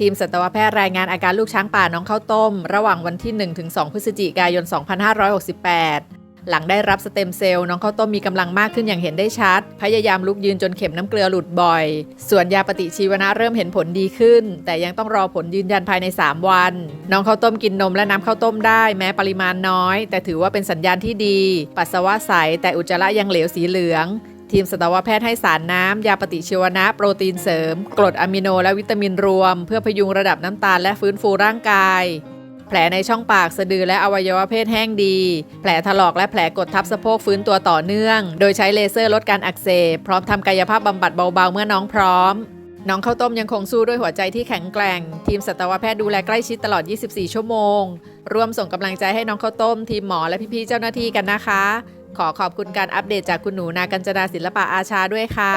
ทีมสัตวแพทย์รายงานอาการลูกช้างป่าน้องข้าวต้ม ระหว่างวันที่ 1-2 พฤศจิกายน 2568 หลังได้รับสเต็มเซลล์น้องข้าวต้มมีกำลังมากขึ้นอย่างเห็นได้ชัด พยายามลุกยืนจนเข็มน้ำเกลือหลุดบ่อย ส่วนยาปฏิชีวนะเริ่มเห็นผลดีขึ้น แต่ยังต้องรอผลยืนยันภายใน 3 วัน น้องข้าวต้มกินนมและน้ำข้าวต้มได้แม้ปริมาณน้อย แต่ถือว่าเป็นสัญญาณที่ดี ปัสสาวะใสแต่อุจจาระยังเหลวสีเหลือง ทีมสัตวแพทย์ให้สารน้ำ ยาปฏิชีวนะ โปรตีนเสริม กรดอะมิโนและวิตามินรวม เพื่อพยุงระดับน้ำตาลและฟื้นฟูร่างกาย แผลในช่องปากสะดือและอวัยวะเพศแห้งดี แผลถลอกและแผลกดทับสะโพกฟื้นตัวต่อเนื่อง โดยใช้เลเซอร์ลดการอักเสบ พร้อมทำกายภาพบำบัดเบาๆ เมื่อน้องพร้อม น้องข้าวต้มยังคงสู้ด้วยหัวใจที่แข็งแกร่ง ทีมสัตวแพทย์ดูแลใกล้ชิดตลอด 24 ชั่วโมง ร่วมส่งกำลังใจให้น้องข้าวต้ม ทีมหมอและพี่ๆเจ้าหน้าที่กันนะคะ ขอขอบคุณการอัปเดตจากคุณหนูนากัญจนาศิลปะอาชาด้วยค่ะ